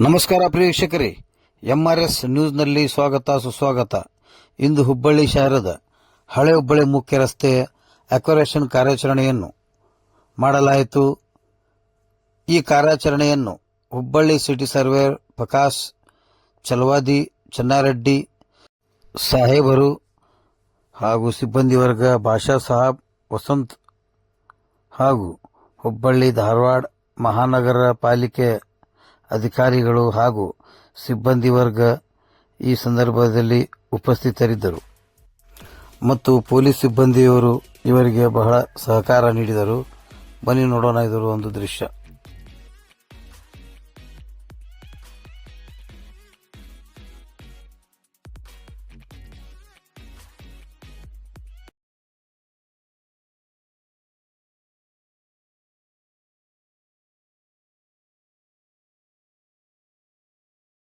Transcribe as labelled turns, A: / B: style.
A: ನಮಸ್ಕಾರ ಪ್ರೇಕ್ಷಕರೇ ಎಂಆರ್ಎಸ್ ನ್ಯೂಸ್ನಲ್ಲಿ ಸ್ವಾಗತ, ಸುಸ್ವಾಗತ. ಇಂದು ಹುಬ್ಬಳ್ಳಿ ಶಹರದ ಹಳೆ ಹುಬ್ಬಳ್ಳಿ ಮುಖ್ಯ ರಸ್ತೆಯ ಅಕ್ವರೇಷನ್ ಕಾರ್ಯಾಚರಣೆಯನ್ನು ಮಾಡಲಾಯಿತು. ಈ ಕಾರ್ಯಾಚರಣೆಯನ್ನು ಹುಬ್ಬಳ್ಳಿ ಸಿಟಿ ಸರ್ವೇರ್ ಪ್ರಕಾಶ್ ಚಲವಾದಿ ಚನ್ನಾರೆಡ್ಡಿ ಸಾಹೇಬರು ಹಾಗೂ ಸಿಬ್ಬಂದಿ ವರ್ಗ ಭಾಷಾ ಸಾಹಬ್ ವಸಂತ್ ಹಾಗೂ ಹುಬ್ಬಳ್ಳಿ, ಧಾರವಾಡ ಮಹಾನಗರ ಪಾಲಿಕೆ ಅಧಿಕಾರಿಗಳು ಹಾಗೂ ಸಿಬ್ಬಂದಿ ವರ್ಗ ಈ ಸಂದರ್ಭದಲ್ಲಿ ಉಪಸ್ಥಿತರಿದ್ದರು. ಮತ್ತು ಪೊಲೀಸ್ ಸಿಬ್ಬಂದಿಯವರು ಇವರಿಗೆ ಬಹಳ ಸಹಕಾರ ನೀಡಿದರು. ಬನ್ನಿ ನೋಡೋಣ ಇದರ ಒಂದು ದೃಶ್ಯ.